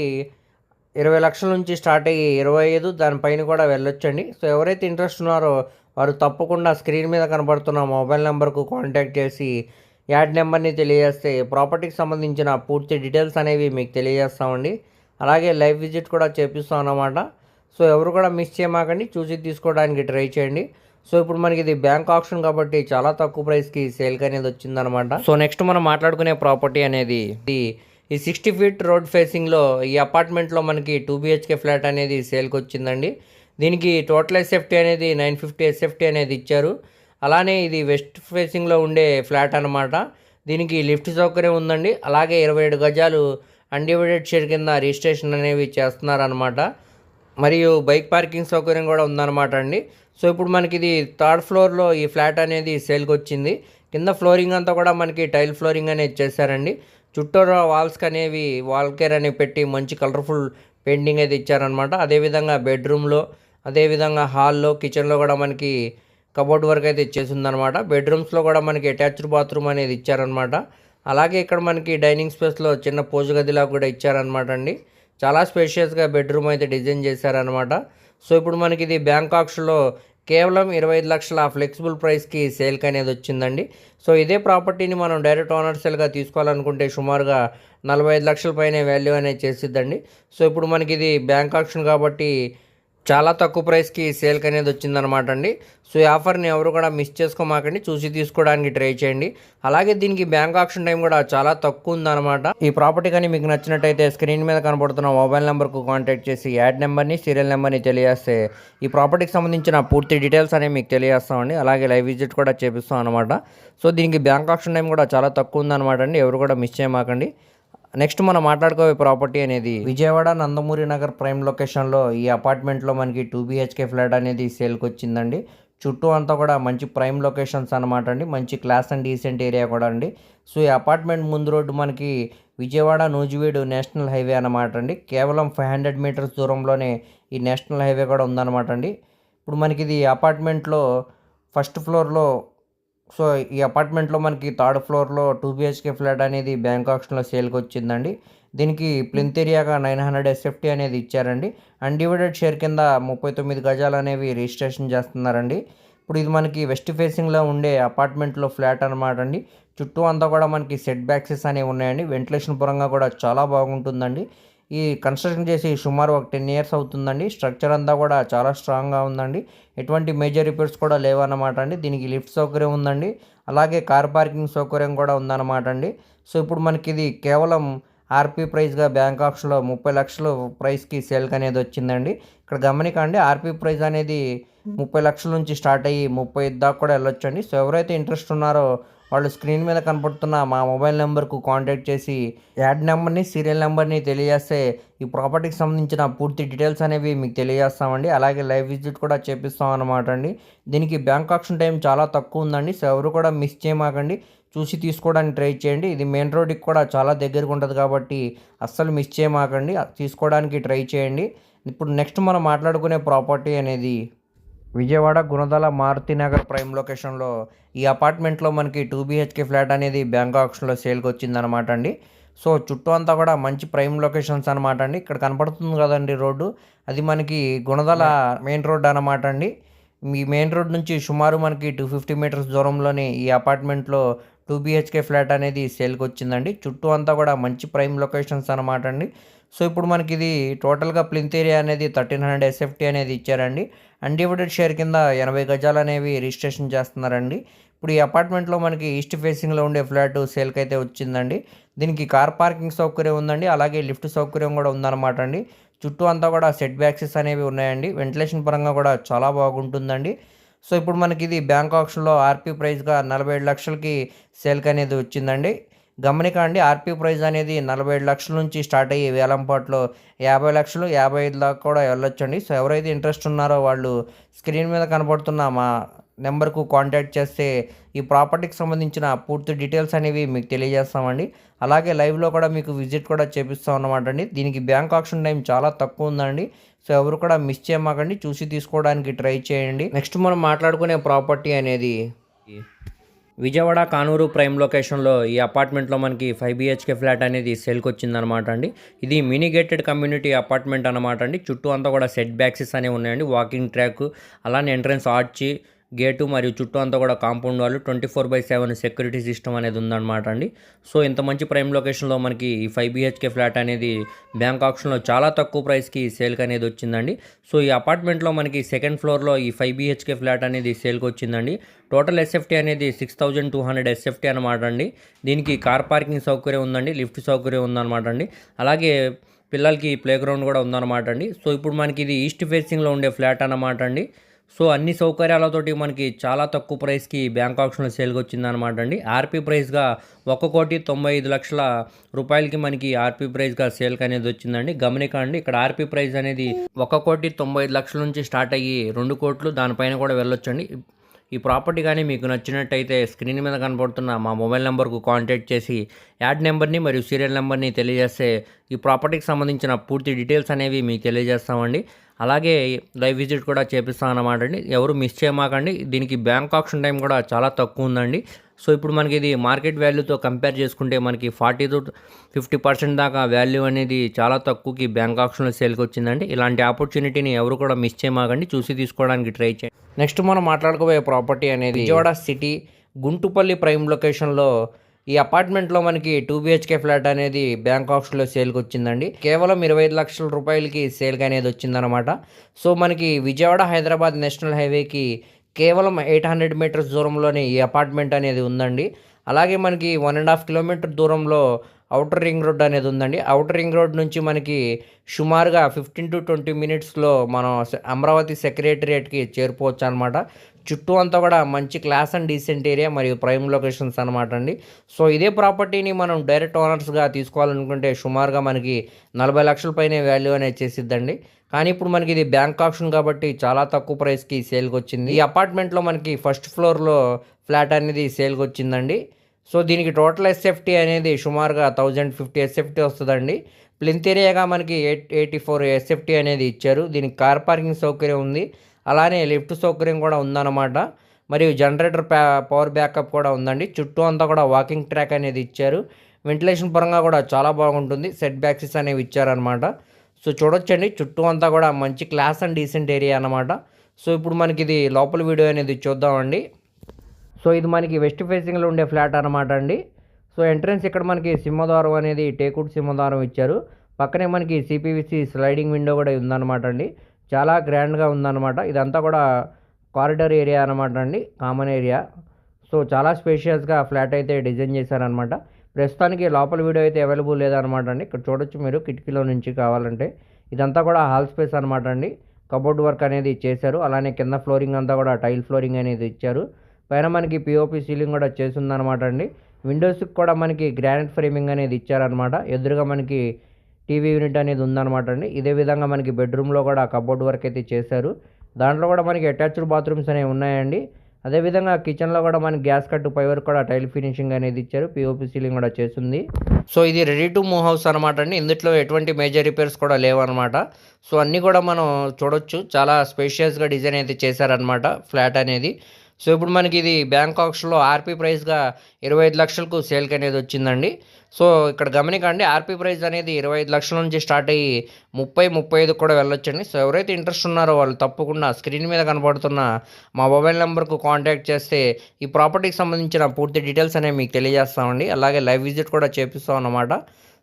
ఇరవై లక్షల నుంచి స్టార్ట్ అయ్యి ఇరవై ఐదు దానిపైన కూడా వెళ్ళొచ్చండి. సో ఎవరైతే ఇంట్రెస్ట్ ఉన్నారో వారు తప్పకుండా స్క్రీన్ మీద కనబడుతున్న మొబైల్ నెంబర్కు కాంటాక్ట్ చేసి యాడ్ నెంబర్ని తెలియజేస్తే ప్రాపర్టీకి సంబంధించిన పూర్తి డీటెయిల్స్ అనేవి మీకు తెలియజేస్తామండి. అలాగే లైవ్ విజిట్ కూడా చేపిస్తాం అన్నమాట సో ఎవరు కూడా మిస్ చేయమాకండి. చూసి తీసుకోవడానికి ట్రై చేయండి. సో ఇప్పుడు మనకి ఇది బ్యాంక్ ఆప్షన్ కాబట్టి చాలా తక్కువ ప్రైస్కి సేల్కి అనేది వచ్చిందనమాట సో నెక్స్ట్ మనం మాట్లాడుకునే ప్రాపర్టీ అనేది ఈ సిక్స్టీ ఫీట్ రోడ్ ఫేసింగ్లో ఈ అపార్ట్మెంట్లో మనకి టూ బిహెచ్కే ఫ్లాట్ అనేది సేల్కి వచ్చిందండి. దీనికి టోటల్ ఎస్ఎఫ్టీ అనేది నైన్ ఫిఫ్టీ ఎస్ఎఫ్టీ అనేది ఇచ్చారు. అలానే ఇది వెస్ట్ ఫేసింగ్లో ఉండే ఫ్లాట్ అనమాట దీనికి లిఫ్ట్ సౌకర్యం ఉందండి. అలాగే ఇరవై ఏడు గజాలు అన్డివైడెడ్ షేర్ కింద రిజిస్ట్రేషన్ అనేవి చేస్తున్నారనమాట మరియు బైక్ పార్కింగ్ సౌకర్యం కూడా ఉందన్నమాట అండి. సో ఇప్పుడు మనకి ఇది థర్డ్ ఫ్లోర్లో ఈ ఫ్లాట్ అనేది సేల్కి వచ్చింది. కింద ఫ్లోరింగ్ అంతా కూడా మనకి టైల్ ఫ్లోరింగ్ అనేది చేశారండి. చుట్టూరా వాల్స్కి అనేవి వాల్ కేర్ అనేవి పెట్టి మంచి కలర్ఫుల్ పెయింటింగ్ అయితే ఇచ్చారనమాట అదేవిధంగా బెడ్రూమ్లో అదేవిధంగా హాల్లో కిచెన్లో కూడా మనకి కబోర్డ్ వర్క్ అయితే ఇచ్చేసిందనమాట. బెడ్రూమ్స్లో కూడా మనకి అటాచ్డ్ బాత్రూమ్ అనేది ఇచ్చారనమాట. అలాగే ఇక్కడ మనకి డైనింగ్ స్పేస్లో చిన్న పూజ గదిలా కూడా ఇచ్చారనమాట అండి. చాలా స్పేషియస్గా బెడ్రూమ్ అయితే డిజైన్ చేశారనమాట. సో ఇప్పుడు మనకి ఇది బ్యాంకాక్స్లో కేవలం ఇరవై ఐదు లక్షల ఫ్లెక్సిబుల్ ప్రైస్కి సేల్కి అనేది వచ్చిందండి. సో ఇదే ప్రాపర్టీని మనం డైరెక్ట్ ఓనర్ సేల్గా తీసుకోవాలనుకుంటే సుమారుగా నలభై ఐదు లక్షల పైన వాల్యూ అనేది చేసిద్దండి. సో ఇప్పుడు మనకి ఇది బ్యాంక్ ఆప్షన్ కాబట్టి చాలా తక్కువ ప్రైస్కి సేల్కి అనేది వచ్చిందనమాట అండి. సో ఈ ఆఫర్ని ఎవరు కూడా మిస్ చేసుకోమాకండి. చూసి తీసుకోవడానికి ట్రై చేయండి. అలాగే దీనికి బ్యాంక్ ఆప్షన్ టైం కూడా చాలా తక్కువ ఉందన్నమాట. ఈ ప్రాపర్టీ కానీ మీకు నచ్చినట్టయితే స్క్రీన్ మీద కనబడుతున్న మొబైల్ నెంబర్కు కాంటాక్ట్ చేసి యాడ్ నెంబర్ని సీరియల్ నెంబర్ని తెలియజేస్తే ఈ ప్రాపర్టీకి సంబంధించిన పూర్తి డీటెయిల్స్ అనేవి మీకు తెలియజేస్తామండి. అలాగే లైవ్ విజిట్ కూడా చేపిస్తాం అనమాట సో దీనికి బ్యాంక్ ఆప్షన్ టైం కూడా చాలా తక్కువ ఉందన్నమాట అండి. ఎవరు కూడా మిస్ చేయమాకండి. నెక్స్ట్ మనం మాట్లాడుకోవే ప్రాపర్టీ అనేది విజయవాడ నందమూరి నగర్ ప్రైమ్ లొకేషన్లో ఈ అపార్ట్మెంట్లో మనకి టూ బీహెచ్కే ఫ్లాట్ అనేది సేల్కి వచ్చిందండి. చుట్టూ అంతా కూడా మంచి ప్రైమ్ లొకేషన్స్ అనమాట అండి. మంచి క్లాస్ అండ్ డీసెంట్ ఏరియా కూడా అండి. సో ఈ అపార్ట్మెంట్ ముందు రోడ్డు మనకి విజయవాడ నూజివీడు నేషనల్ హైవే అనమాట అండి. కేవలం ఫైవ్ హండ్రెడ్ మీటర్స్ దూరంలోనే ఈ నేషనల్ హైవే కూడా ఉందన్నమాట అండి. ఇప్పుడు మనకి ఇది అపార్ట్మెంట్లో ఫస్ట్ ఫ్లోర్లో సో ఈ అపార్ట్మెంట్లో మనకి థర్డ్ ఫ్లోర్లో టూ బిహెచ్కే ఫ్లాట్ అనేది బ్యాంక్ ఆప్షన్లో సేల్కి వచ్చిందండి. దీనికి ప్లింత్ ఏరియాగా నైన్ హండ్రెడ్ ఎస్ఎఫ్టీ అనేది ఇచ్చారండి. అన్డివైడెడ్ షేర్ కింద ముప్పై తొమ్మిది గజాలు అనేవి రిజిస్ట్రేషన్ చేస్తున్నారండి. ఇప్పుడు ఇది మనకి వెస్ట్ ఫేసింగ్లో ఉండే అపార్ట్మెంట్లో ఫ్లాట్ అనమాట అండి. చుట్టూ అంతా కూడా మనకి సెట్ బ్యాక్సెస్ అనేవి ఉన్నాయండి. వెంటిలేషన్ పరంగా కూడా చాలా బాగుంటుందండి. ఈ కన్స్ట్రక్షన్ చేసి సుమారు ఒక టెన్ ఇయర్స్ అవుతుందండి. స్ట్రక్చర్ అంతా కూడా చాలా స్ట్రాంగ్గా ఉందండి. ఎటువంటి మేజర్ రిపేర్స్ కూడా లేవన్నమాట అండి. దీనికి లిఫ్ట్ సౌకర్యం ఉందండి. అలాగే కార్ పార్కింగ్ సౌకర్యం కూడా ఉందన్నమాట అండి. సో ఇప్పుడు మనకి ఇది కేవలం ఆర్పీ ప్రైస్గా బ్యాంక్ ఆప్షన్లో ముప్పై లక్షలు ప్రైస్కి సేల్కి అనేది వచ్చిందండి. ఇక్కడ గమనికండి ఆర్పీ ప్రైస్ అనేది ముప్పై లక్షల నుంచి స్టార్ట్ అయ్యి ముప్పై దాకా కూడా వెళ్ళొచ్చండి. సో ఎవరైతే ఇంట్రెస్ట్ ఉన్నారో వాళ్ళు స్క్రీన్ మీద కనపడుతున్న మా మొబైల్ నెంబర్కు కాంటాక్ట్ చేసి యాడ్ నెంబర్ని సీరియల్ నెంబర్ని తెలియజేస్తే ఈ ప్రాపర్టీకి సంబంధించిన పూర్తి డీటెయిల్స్ అనేవి మీకు తెలియజేస్తామండి. అలాగే లైవ్ విజిట్ కూడా చేపిస్తాం అనమాట అండి. దీనికి బ్యాంక్ ఆప్షన్ టైం చాలా తక్కువ ఉందండి. సో ఎవరు కూడా మిస్ చేయమాకండి. చూసి తీసుకోవడానికి ట్రై చేయండి. ఇది మెయిన్ రోడ్కి కూడా చాలా దగ్గరగా ఉంటుంది కాబట్టి అస్సలు మిస్ చేయమాకండి. తీసుకోవడానికి ట్రై చేయండి. ఇప్పుడు నెక్స్ట్ మనం మాట్లాడుకునే ప్రాపర్టీ అనేది విజయవాడ గుణదల మారుతినగర్ ప్రైమ్ లొకేషన్లో ఈ అపార్ట్మెంట్లో మనకి టూ బీహెచ్కే ఫ్లాట్ అనేది బ్యాంక్ ఆప్షన్లో సేల్కి వచ్చిందనమాట అండి. సో చుట్టూ అంతా కూడా మంచి ప్రైమ్ లొకేషన్స్ అనమాట అండి. ఇక్కడ కనపడుతుంది కదండి రోడ్డు. అది మనకి గుణదల మెయిన్ రోడ్ అనమాట అండి. మీ మెయిన్ రోడ్ నుంచి సుమారు మనకి టూ ఫిఫ్టీ మీటర్స్ దూరంలోనే ఈ అపార్ట్మెంట్లో టూ బీహెచ్కే ఫ్లాట్ అనేది సేల్కి వచ్చిందండి చుట్టూ అంతా కూడా మంచి ప్రైమ్ లొకేషన్స్ అనమాట అండి. సో ఇప్పుడు మనకి ఇది టోటల్గా ప్లింత్ ఏరియా అనేది థర్టీన్ హండ్రెడ్ ఎస్ఎఫ్టీ అనేది ఇచ్చారండి. అన్డివైడెడ్ షేర్ కింద ఎనభై గజాలు అనేవి రిజిస్ట్రేషన్ చేస్తున్నారండి. ఇప్పుడు ఈ అపార్ట్మెంట్లో మనకి ఈస్ట్ ఫేసింగ్లో ఉండే ఫ్లాట్ సేల్కి అయితే వచ్చిందండి. దీనికి కార్ పార్కింగ్ సౌకర్యం ఉందండి. అలాగే లిఫ్ట్ సౌకర్యం కూడా ఉందన్నమాట అండి చుట్టూ అంతా కూడా సెట్ బ్యాక్సెస్ అనేవి ఉన్నాయండి. వెంటిలేషన్ పరంగా కూడా చాలా బాగుంటుందండి. సో ఇప్పుడు మనకి ఇది బ్యాంక్ ఆప్షన్లో ఆర్పీ ప్రైస్గా నలభై ఏడు లక్షలకి సేల్కి అనేది వచ్చిందండి. గమనికండి ఆర్పీ ప్రైజ్ అనేది నలభై ఏడు లక్షల నుంచి స్టార్ట్ అయ్యి వేలంపాట్లో యాభై లక్షలు యాభై ఐదు దాకా కూడా వెళ్ళొచ్చండి. సో ఎవరైతే ఇంట్రెస్ట్ ఉన్నారో వాళ్ళు స్క్రీన్ మీద కనబడుతున్న మా నెంబర్కు కాంటాక్ట్ చేస్తే ఈ ప్రాపర్టీకి సంబంధించిన పూర్తి డీటెయిల్స్ అనేవి మీకు తెలియజేస్తామండి. అలాగే లైవ్లో కూడా మీకు విజిట్ కూడా చేపిస్తాం అన్నమాట అండి. దీనికి బ్యాంక్ ఆప్షన్ టైం చాలా తక్కువ ఉందండి. సో ఎవరు కూడా మిస్ చేయమాకండి చూసి తీసుకోవడానికి ట్రై చేయండి. నెక్స్ట్ మనం మాట్లాడుకునే ప్రాపర్టీ అనేది విజయవాడ కానూరు ప్రైమ్ లొకేషన్లో ఈ అపార్ట్మెంట్లో మనకి ఫైవ్ బిహెచ్కే ఫ్లాట్ అనేది సేల్కి వచ్చిందనమాట అండి. ఇది మినీ గేటెడ్ కమ్యూనిటీ అపార్ట్మెంట్ అనమాట అండి. చుట్టూ అంతా కూడా సెట్ బ్యాక్సెస్ అనేవి ఉన్నాయండి. వాకింగ్ ట్రాక్ అలానే ఎంట్రన్స్ ఆర్చి గేటు మరియు చుట్టూ అంతా కూడా కాంపౌండ్ వాళ్ళు twenty four by seven security system అనేది ఉందన్నమాట అండి. సో ఇంత మంచి ప్రైమ్ లొకేషన్లో మనకి ఈ ఫైవ్ బిహెచ్కే ఫ్లాట్ అనేది బ్యాంక్ ఆప్షన్లో చాలా తక్కువ ప్రైస్కి సేల్కి అనేది వచ్చిందండి. సో ఈ అపార్ట్మెంట్లో మనకి సెకండ్ ఫ్లోర్లో ఈ ఫైవ్ బిహెచ్కే ఫ్లాట్ అనేది సేల్కి వచ్చిందండి. టోటల్ ఎస్ఎఫ్టీ అనేది six thousand two hundred SFT అనమాట అండి. దీనికి కార్ పార్కింగ్ సౌకర్యం ఉందండి లిఫ్ట్ సౌకర్యం ఉందన్నమాట అండి. అలాగే పిల్లలకి ప్లే గ్రౌండ్ కూడా ఉందన్నమాట అండి. సో ఇప్పుడు మనకి ఇది ఈస్ట్ ఫేసింగ్లో ఉండే ఫ్లాట్ అన్నమాట అండి. సో అన్ని సౌకర్యాలతోటి మనకి చాలా తక్కువ ప్రైస్కి బ్యాంక్ ఆప్షన్లో సేల్కి వచ్చిందనమాట అండి. ఆర్పీ ప్రైస్గా ఒక కోటి తొంభై ఐదు లక్షల రూపాయలకి మనకి ఆర్పీ ప్రైస్గా సేల్కి అనేది వచ్చిందండి గమనికండి ఇక్కడ ఆర్పీ ప్రైస్ అనేది ఒక కోటి తొంభై ఐదు లక్షల నుంచి స్టార్ట్ అయ్యి రెండు కోట్లు దానిపైన కూడా వెళ్ళొచ్చండి. ఈ ప్రాపర్టీ కానీ మీకు నచ్చినట్టయితే స్క్రీన్ మీద కనబడుతున్న మా మొబైల్ నెంబర్కు కాంటాక్ట్ చేసి యాడ్ నెంబర్ని మరియు సీరియల్ నెంబర్ని తెలియజేస్తే ఈ ప్రాపర్టీకి సంబంధించిన పూర్తి డీటెయిల్స్ అనేవి మీకు తెలియజేస్తామండి. అలాగే లైవ్ విజిట్ కూడా చేపిస్తాం అన్నమాట అండి. ఎవరు మిస్ చేయమాకండి. దీనికి బ్యాంక్ ఆప్షన్ టైం కూడా చాలా తక్కువ ఉందండి సో ఇప్పుడు మనకి ఇది మార్కెట్ వాల్యూతో కంపేర్ చేసుకుంటే మనకి ఫార్టీ టు ఫిఫ్టీ పర్సెంట్ దాకా వాల్యూ అనేది చాలా తక్కువకి బ్యాంక్ ఆప్షన్లో సేల్కి వచ్చిందండి ఇలాంటి ఆపర్చునిటీని ఎవరు కూడా మిస్ చేయమాకండి. చూసి తీసుకోవడానికి ట్రై చేయండి. నెక్స్ట్ మనం మాట్లాడుకోబోయే ప్రాపర్టీ అనేది విజయవాడ సిటీ గుంటుపల్లి ప్రైమ్ లొకేషన్లో ఈ అపార్ట్మెంట్లో మనకి టూ బిహెచ్కే ఫ్లాట్ అనేది బ్యాంకాక్స్లో సేల్కి వచ్చిందండి కేవలం ఇరవై ఐదు లక్షల రూపాయలకి సేల్కి అనేది వచ్చిందనమాట సో మనకి విజయవాడ హైదరాబాద్ నేషనల్ హైవేకి కేవలం ఎయిట్ హండ్రెడ్ మీటర్స్ దూరంలోనే ఈ అపార్ట్మెంట్ అనేది ఉందండి. అలాగే మనకి వన్ అండ్ హాఫ్ కిలోమీటర్ దూరంలో అవుటర్ రింగ్ రోడ్ అనేది ఉందండి. అవుటర్ రింగ్ రోడ్ నుంచి మనకి సుమారుగా ఫిఫ్టీన్ టు ట్వంటీ మినిట్స్లో మనం అమరావతి సెక్రటరియేట్కి చేరుకోవచ్చు అనమాట చుట్టూ అంతా కూడా మంచి క్లాస్ అండ్ డీసెంట్ ఏరియా మరియు ప్రైమ్ లొకేషన్స్ అనమాట అండి. సో ఇదే ప్రాపర్టీని మనం డైరెక్ట్ ఓనర్స్గా తీసుకోవాలనుకుంటే సుమారుగా మనకి నలభై లక్షల పైనే వాల్యూ అనేది చేసిద్దండి. కానీ ఇప్పుడు మనకి ఇది బ్యాంక్ ఆప్షన్ కాబట్టి చాలా తక్కువ ప్రైస్కి సేల్కి వచ్చింది ఈ అపార్ట్మెంట్లో మనకి ఫస్ట్ ఫ్లోర్లో ఫ్లాట్ అనేది సేల్కి వచ్చిందండి సో దీనికి టోటల్ ఎస్ఎఫ్టీ అనేది సుమారుగా థౌజండ్ ఫిఫ్టీ ఎస్ఎఫ్టీ వస్తుందండి. ప్లింత్ ఏరియాగా మనకి ఎయిట్ ఎయిటీ ఫోర్ ఎస్ఎఫ్టీ అనేది ఇచ్చారు. దీనికి కార్ పార్కింగ్ సౌకర్యం ఉంది. అలానే లిఫ్ట్ సౌకర్యం కూడా ఉందన్నమాట. మరియు జనరేటర్ పవర్ బ్యాకప్ కూడా ఉందండి. చుట్టూ అంతా కూడా వాకింగ్ ట్రాక్ అనేది ఇచ్చారు. వెంటిలేషన్ పరంగా కూడా చాలా బాగుంటుంది. సెట్ బ్యాక్సెస్ అనేవి ఇచ్చారనమాట సో చూడొచ్చండి. చుట్టూ అంతా కూడా మంచి క్లాస్ అండ్ డీసెంట్ ఏరియా అనమాట సో ఇప్పుడు మనకి ఇది లోపల వీడియో అనేది చూద్దామండి. సో ఇది మనకి వెస్ట్ ఫేసింగ్లో ఉండే ఫ్లాట్ అనమాట అండి. సో ఎంట్రన్స్ ఇక్కడ మనకి సింహద్వారం అనేది టేకుడ్ సింహద్వారం ఇచ్చారు. పక్కనే మనకి సిపివిసి స్లైడింగ్ విండో కూడా ఉందన్నమాట అండి. చాలా గ్రాండ్గా ఉందన్నమాట. ఇదంతా కూడా కారిడార్ ఏరియా అనమాట అండి కామన్ ఏరియా. సో చాలా స్పేషియస్గా ఫ్లాట్ అయితే డిజైన్ చేశారనమాట ప్రస్తుతానికి లోపల వీడియో అయితే అవైలబుల్ లేదనమాట అండి. ఇక్కడ చూడొచ్చు మీరు కిటికీలో నుంచి కావాలంటే. ఇదంతా కూడా హాల్ స్పేస్ అనమాట అండి. కబోర్డ్ వర్క్ అనేది చేశారు. అలానే కింద ఫ్లోరింగ్ అంతా కూడా టైల్ ఫ్లోరింగ్ అనేది ఇచ్చారు. పైన మనకి పిఓపి సీలింగ్ కూడా చేసిందనమాట అండి. విండోస్కి కూడా మనకి గ్రానైట్ ఫ్రేమింగ్ అనేది ఇచ్చారనమాట ఎదురుగా మనకి టీవీ యూనిట్ అనేది ఉందన్నమాట అండి. ఇదే విధంగా మనకి బెడ్రూమ్లో కూడా కబోర్డ్ వర్క్ అయితే చేశారు. దాంట్లో కూడా మనకి అటాచ్డ్ బాత్రూమ్స్ అనేవి ఉన్నాయండి. అదేవిధంగా కిచెన్లో కూడా మనకి గ్యాస్ కట్టు పై వరకు కూడా టైల్ ఫినిషింగ్ అనేది ఇచ్చారు. పిఓపి సీలింగ్ కూడా చేసింది సో ఇది రెడీ టు మూవ్ హౌస్ అనమాట అండి. ఇందులో ఎటువంటి మేజర్ రిపేర్స్ కూడా లేవన్నమాట. సో అన్నీ కూడా మనం చూడొచ్చు. చాలా స్పేషియస్గా డిజైన్ అయితే చేశారనమాట ఫ్లాట్ అనేది. సో ఇప్పుడు మనకి ఇది బ్యాంక్ ఆర్పీ ప్రైస్గా ఇరవై ఐదు లక్షలకు సేల్కి అనేది వచ్చిందండి. సో ఇక్కడ గమనికండి ఆర్పీ ప్రైస్ అనేది ఇరవై ఐదు లక్షల నుంచి స్టార్ట్ అయ్యి ముప్పై ముప్పై ఐదు కూడా వెళ్ళొచ్చండి. సో ఎవరైతే ఇంట్రెస్ట్ ఉన్నారో వాళ్ళు తప్పకుండా స్క్రీన్ మీద కనబడుతున్న మా మొబైల్ నెంబర్కు కాంటాక్ట్ చేస్తే ఈ ప్రాపర్టీకి సంబంధించిన పూర్తి డీటెయిల్స్ అనేవి మీకు తెలియజేస్తామండి. అలాగే లైవ్ విజిట్ కూడా చేపిస్తాం అన్నమాట.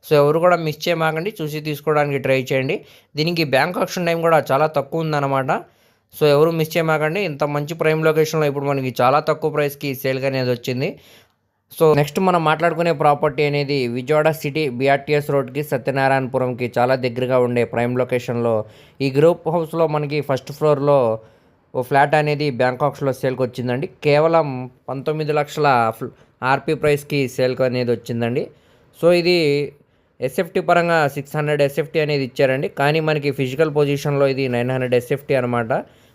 సో ఎవరు కూడా మిస్ చేయమాకండి చూసి తీసుకోవడానికి ట్రై చేయండి. దీనికి బ్యాంక్ ఆప్షన్ టైం కూడా చాలా తక్కువ ఉందన్నమాట. సో ఎవరు మిస్ చేయమాకండి. ఇంత మంచి ప్రైమ్ లొకేషన్లో ఇప్పుడు మనకి చాలా తక్కువ ప్రైస్కి సేల్గా అనేది వచ్చింది. సో నెక్స్ట్ మనం మాట్లాడుకునే ప్రాపర్టీ అనేది విజయవాడ సిటీ బీఆర్టీఎస్ రోడ్కి సత్యనారాయణపురంకి చాలా దగ్గరగా ఉండే ప్రైమ్ లొకేషన్లో. ఈ గ్రూప్ హౌస్లో మనకి ఫస్ట్ ఫ్లోర్లో ఓ ఫ్లాట్ అనేది బ్యాంకాక్స్లో సేల్కి వచ్చిందండి. కేవలం పంతొమ్మిది లక్షల ఆర్పీ ప్రైస్కి సేల్కి అనేది వచ్చిందండి. సో ఇది ఎస్ఎఫ్టీ పరంగా సిక్స్ హండ్రెడ్ ఎస్ఎఫ్టీ అనేది ఇచ్చారండి. కానీ మనకి ఫిజికల్ పొజిషన్లో ఇది నైన్ హండ్రెడ్ ఎస్ఎఫ్టీ అనమాట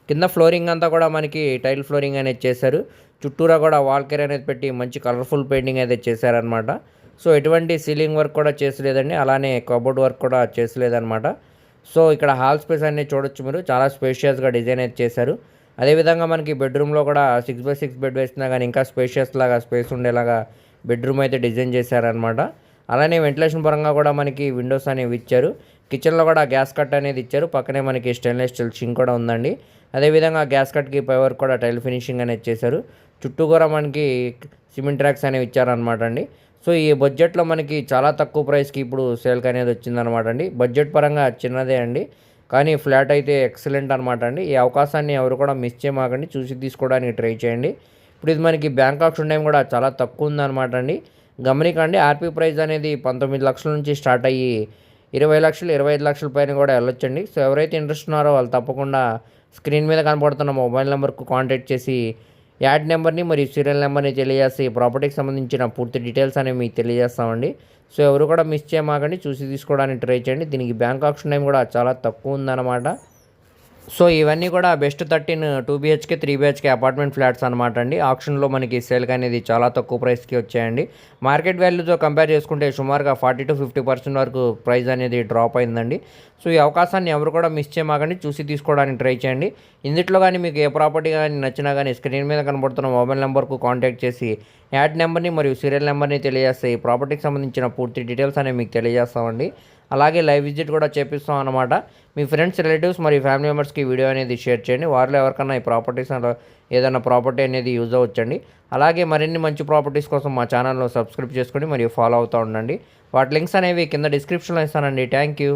కింద ఫ్లోరింగ్ అంతా కూడా మనకి టైల్ ఫ్లోరింగ్ అనేది చేశారు. చుట్టూరా కూడా వాల్ కేర్ అనేది పెట్టి మంచి కలర్ఫుల్ పెయింటింగ్ అయితే చేశారనమాట సో ఎటువంటి సీలింగ్ వర్క్ కూడా చేసలేదండి. అలానే కబోర్డ్ వర్క్ కూడా చేసలేదనమాట సో ఇక్కడ హాల్ స్పేస్ అనేది చూడొచ్చు మీరు. చాలా స్పేషియస్గా డిజైన్ అయితే చేశారు. అదేవిధంగా మనకి బెడ్రూమ్లో కూడా సిక్స్ బై సిక్స్ బెడ్ వేసినా కానీ ఇంకా స్పేషియస్ లాగా స్పేస్ ఉండేలాగా బెడ్రూమ్ అయితే డిజైన్ చేశారనమాట అలానే వెంటిలేషన్ పరంగా కూడా మనకి విండోస్ అనేవి ఇచ్చారు. కిచెన్లో కూడా గ్యాస్ కట్ అనేది ఇచ్చారు. పక్కనే మనకి స్టెయిన్లెస్ స్టీల్ సింక్ కూడా ఉందండి. అదేవిధంగా గ్యాస్ కట్కి పై వరకు కూడా టైల్ ఫినిషింగ్ అనేది చేశారు. చుట్టూ కూడా మనకి సిమెంట్ ట్రాక్స్ అనేవి ఇచ్చారనమాట అండి. సో ఈ బడ్జెట్లో మనకి చాలా తక్కువ ప్రైస్కి ఇప్పుడు సేల్కి అనేది వచ్చిందనమాట అండి. బడ్జెట్ పరంగా చిన్నదే అండి. కానీ ఫ్లాట్ అయితే ఎక్సలెంట్ అనమాట అండి. ఈ అవకాశాన్ని ఎవరు కూడా మిస్ చేయమాకండి. చూసి తీసుకోవడానికి ట్రై చేయండి. ఇప్పుడు ఇది మనకి బ్యాంక్ ఆప్షన్ టైం కూడా చాలా తక్కువ ఉందన్నమాట అండి. గమనికండి ఆర్పీ ప్రైజ్ అనేది పంతొమ్మిది లక్షల నుంచి స్టార్ట్ అయ్యి ఇరవై లక్షలు ఇరవై ఐదు లక్షల పైన కూడా వెళ్ళొచ్చండి. సో ఎవరైతే ఇంట్రెస్ట్ ఉన్నారో వాళ్ళు తప్పకుండా స్క్రీన్ మీద కనపడుతున్న మొబైల్ నెంబర్కు కాంటాక్ట్ చేసి యాడ్ నెంబర్ని మరియు సీరియల్ నెంబర్ని తెలియజేసి ప్రాపర్టీకి సంబంధించిన పూర్తి డీటెయిల్స్ అనేవి మీకు తెలియజేస్తామండి. సో ఎవరు కూడా మిస్ చేయమాకండి చూసి తీసుకోవడానికి ట్రై చేయండి. దీనికి బ్యాంక్ ఆప్షన్ టైం కూడా చాలా తక్కువ ఉందన్నమాట. సో ఇవన్నీ కూడా best thirteen two BHK three BHK apartment flats అనమాట అండి. ఆప్షన్లో మనకి సేల్కి అనేది చాలా తక్కువ ప్రైస్కి వచ్చాయండి. మార్కెట్ వాల్యూతో కంపేర్ చేసుకుంటే సుమారుగా ఫార్టీ టు ఫిఫ్టీ పర్సెంట్ వరకు ప్రైస్ అనేది డ్రాప్ అయిందండి. సో ఈ అవకాశాన్ని ఎవరు కూడా మిస్ చేయమాకండి చూసి తీసుకోవడానికి ట్రై చేయండి. ఇందులో కానీ మీకు ఏ ప్రాపర్టీ కానీ నచ్చినా కానీ స్క్రీన్ మీద కనబడుతున్న మొబైల్ నెంబర్కు కాంటాక్ట్ చేసి యాడ్ నెంబర్ని మరియు సీరియల్ నెంబర్ని తెలియజేస్తే ఈ ప్రాపర్టీకి సంబంధించిన పూర్తి డీటెయిల్స్ అనేవి మీకు తెలియజేస్తామండి. అలాగే లైవ్ విజిట్ కూడా చేపిస్తాం అనమాట మీ ఫ్రెండ్స్ రిలేటివ్స్ మరియు ఫ్యామిలీ మెంబర్స్కి వీడియో అనేది షేర్ చేయండి. వారిలో ఎవరికైనా ఈ ప్రాపర్టీస్ ఏదైనా ప్రాపర్టీ అనేది యూజ్ అవ్వచ్చండి. అలాగే మరిన్ని మంచి ప్రాపర్టీస్ కోసం మా ఛానల్లో సబ్స్క్రైబ్ చేసుకొని మరియు ఫాలో అవుతూ ఉండండి. వాటి లింక్స్ అనేవి కింద డిస్క్రిప్షన్లో ఇస్తానండి. Thank you.